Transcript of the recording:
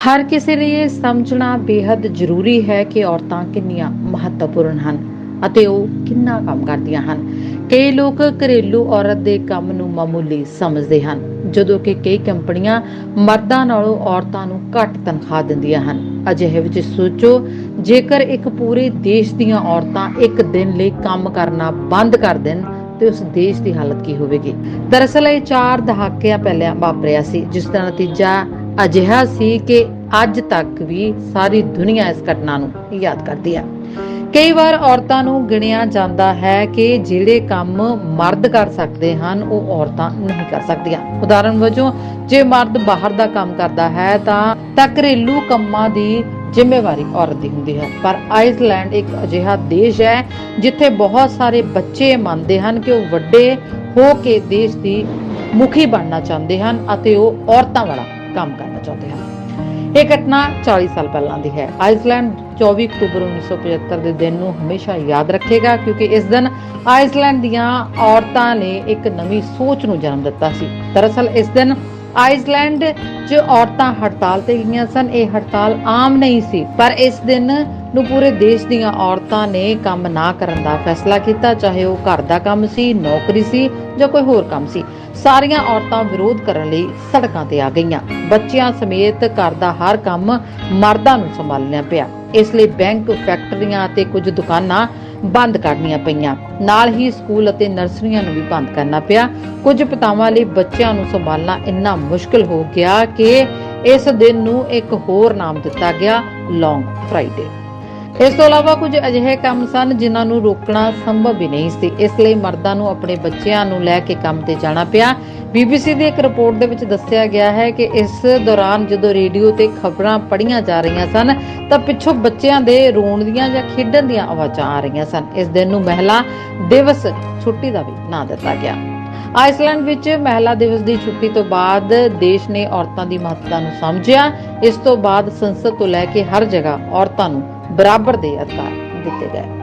ਹਰ ਕਿਸੇ ਲਈ ਇਹ ਸਮਝਣਾ ਬੇहद ਜ਼ਰੂਰੀ ਹੈ ਕਿ ਔਰਤਾਂ ਕਿੰਨੀਆਂ ਮਹੱਤਵਪੂਰਨ ਹਨ ਅਤੇ ਉਹ ਕਿੰਨਾ ਕੰਮ ਕਰਦੀਆਂ ਹਨ। ਕਈ ਲੋਕ ਘਰੇਲੂ ਔਰਤ ਦੇ ਕੰਮ ਨੂੰ ਮਾਮੂਲੀ ਸਮਝਦੇ ਹਨ, ਜਦੋਂ ਕਿ ਕਈ ਕੰਪਨੀਆਂ ਮਰਦਾਂ ਨਾਲੋਂ ਔਰਤਾਂ ਨੂੰ ਘੱਟ ਤਨਖਾਹ ਦਿੰਦੀਆਂ ਹਨ। ਅਜਿਹੇ ਵਿੱਚ ਸੋਚੋ, ਜੇਕਰ ਇੱਕ ਪੂਰੇ ਦੇਸ਼ ਦੀਆਂ ਔਰਤਾਂ ਇੱਕ ਦਿਨ ਲਈ ਕੰਮ ਕਰਨਾ ਬੰਦ ਕਰ ਦੇਣ, ਤੇ ਉਸ ਦੇਸ਼ ਦੀ ਹਾਲਤ ਕੀ ਹੋਵੇਗੀ? ਦਰਅਸਲ ਇਹ 4 ਦਹਾਕਿਆਂ ਪਹਿਲਾਂ ਵਾਪਰਿਆ ਸੀ, ਜਿਸ ਦਾ ਨਤੀਜਾ ਅਜਿਹਾ ਸੀ ਕਿ ਅੱਜ ਤੱਕ ਵੀ ਸਾਰੀ ਦੁਨੀਆ ਇਸ ਘਟਨਾ ਨੂੰ ਯਾਦ ਕਰਦੀ ਹੈ ਕਈ ਵਾਰ ਔਰਤਾਂ ਨੂੰ ਗਿਣਿਆ ਜਾਂਦਾ ਹੈ ਕਿ ਜਿਹੜੇ ਕੰਮ ਮਰਦ ਕਰ ਸਕਦੇ ਹਨ, ਉਹ ਔਰਤਾਂ ਨਹੀਂ ਕਰ ਸਕਦੀਆਂ। ਉਦਾਹਰਨ ਵਜੋਂ, ਜੇ ਮਰਦ ਬਾਹਰ ਦਾ ਕੰਮ ਕਰਦਾ ਹੈ, ਤਾਂ ਤਾਂ ਘਰੇਲੂ ਕੰਮਾਂ ਦੀ ਜ਼ਿੰਮੇਵਾਰੀ ਔਰਤ ਦੀ ਹੁੰਦੀ ਹੈ। ਪਰ ਆਈਸਲੈਂਡ ਇੱਕ ਅਜਿਹਾ ਦੇਸ਼ ਹੈ, ਜਿੱਥੇ ਬਹੁਤ ਸਾਰੇ ਬੱਚੇ ਮੰਨਦੇ ਹਨ ਕਿ ਉਹ ਵੱਡੇ ਹੋ ਕੇ ਦੇਸ਼ ਦੀ ਮੁਖੀ ਬਣਨਾ ਚਾਹੁੰਦੇ ਹਨ ਅਤੇ ਉਹ ਔਰਤਾਂ ਵਾਲਾ ਕੰਮ ਕਰਨਾ ਚਾਹੁੰਦੇ ਹਨ। ਇਹ ਘਟਨਾ 40 ਸਾਲ ਪਹਿਲਾਂ ਦੀ ਹੈ। ਆਈਸਲੈਂਡ 24 ਅਕਤੂਬਰ 1975 ਦੇ ਦਿਨ ਨੂੰ ਹਮੇਸ਼ਾ ਯਾਦ ਰੱਖੇਗਾ ਕਿਉਂਕਿ ਇਸ ਦਿਨ ਆਈਸਲੈਂਡ ਦੀਆਂ ਔਰਤਾਂ ਨੇ ਇੱਕ ਨਵੀਂ ਸੋਚ ਨੂੰ ਜਨਮ ਦਿੱਤਾ ਸੀ। ਦਰਅਸਲ ਇਸ ਦਿਨ ਆਈਸਲੈਂਡ 'ਚ ਔਰਤਾਂ ਹੜਤਾਲ ਤੇ ਗਈਆਂ ਸਨ। ਇਹ ਹੜਤਾਲ ਆਮ ਨਹੀਂ ਸੀ, ਪਰ ਇਸ ਦਿਨ ਨੂੰ ਪੂਰੇ ਦੇਸ਼ ਦੀਆਂ ਔਰਤਾਂ ਨੇ ਕੰਮ ਨਾ ਕਰਨ ਦਾ ਫੈਸਲਾ ਕੀਤਾ, ਚਾਹੇ ਉਹ ਘਰ ਦਾ ਕੰਮ ਸੀ, ਨੌਕਰੀ ਸੀ ਜਾਂ ਕੋਈ ਹੋਰ ਕੰਮ ਸੀ। ਸਾਰੀਆਂ ਔਰਤਾਂ ਵਿਰੋਧ ਕਰਨ ਲਈ ਸੜਕਾਂ ਤੇ ਆ ਗਈਆਂ। ਬੱਚਿਆਂ ਸਮੇਤ ਘਰ ਦਾ ਹਰ ਕੰਮ ਮਰਦਾਂ ਨੂੰ ਸੰਭਾਲਣਾ ਪਿਆ। ਇਸ ਲਈ ਬੈਂਕ, ਫੈਕਟਰੀਆਂ ਅਤੇ ਕੁਝ ਦੁਕਾਨਾਂ ਬੰਦ ਕਰਨੀਆਂ ਪਈਆਂ। ਨਾਲ ਹੀ ਸਕੂਲ ਅਤੇ ਨਰਸਰੀਆਂ ਨੂੰ ਵੀ ਬੰਦ ਕਰਨਾ ਪਿਆ। ਕੁਝ ਪਿਤਾਵਾਂ ਲਈ ਬੱਚਿਆਂ ਨੂੰ ਸੰਭਾਲਣਾ ਇੰਨਾ ਮੁਸ਼ਕਲ ਹੋ ਗਿਆ ਕਿ ਇਸ ਦਿਨ ਨੂੰ ਇੱਕ ਹੋਰ ਨਾਮ ਦਿੱਤਾ ਗਿਆ ਲੌਂਗ ਫਰਾਈਡੇ ਇਸ ਤੋਂ ਇਲਾਵਾ ਕੁਝ ਅਜਿਹੇ ਕੰਮ ਸਨ ਜਿਨ੍ਹਾਂ ਨੂੰ ਰੋਕਣਾ ਸੰਭਵ ਹੀ ਨਹੀਂ ਸੀ। ਇਸ ਲਈ ਮਰਦਾਂ ਨੂੰ ਆਪਣੇ ਬੱਚਿਆਂ ਨੂੰ ਲੈ ਕੇ ਕੰਮ ਤੇ ਜਾਣਾ ਪਿਆ। ਬੀਬੀਸੀ ਦੀ ਇੱਕ ਰਿਪੋਰਟ ਦੇ ਵਿੱਚ ਦੱਸਿਆ ਗਿਆ ਹੈ ਕਿ ਇਸ ਦੌਰਾਨ ਜਦੋਂ ਰੇਡੀਓ ਤੇ ਖਬਰਾਂ ਪੜ੍ਹੀਆਂ ਜਾ ਰਹੀਆਂ ਸਨ, ਤਾਂ ਪਿੱਛੋਂ ਬੱਚਿਆਂ ਦੇ ਰੋਣ ਦੀਆਂ ਜਾਂ ਖੇਡਣ ਦੀਆਂ ਆਵਾਜ਼ਾਂ ਆ ਰਹੀਆਂ ਸਨ। ਇਸ ਦਿਨ ਨੂੰ ਮਹਿਲਾ ਦਿਵਸ ਛੁੱਟੀ ਦਾ ਵੀ ਨਾਂ ਦਿੱਤਾ ਗਿਆ। ਆਈਸਲੈਂਡ ਵਿੱਚ ਮਹਿਲਾ ਦਿਵਸ ਦੀ ਛੁੱਟੀ ਤੋਂ ਬਾਅਦ ਦੇਸ਼ ਨੇ ਔਰਤਾਂ ਦੀ ਮਹੱਤਤਾ ਨੂੰ ਸਮਝਿਆ। ਇਸ ਤੋਂ ਬਾਅਦ ਸੰਸਦ ਤੋਂ ਲੈ ਕੇ ਹਰ ਜਗ੍ਹਾ ਔਰਤਾਂ ਨੂੰ ਬਰਾਬਰ ਦੇ ਅਧਿਕਾਰ ਦਿੱਤੇ ਗਏ।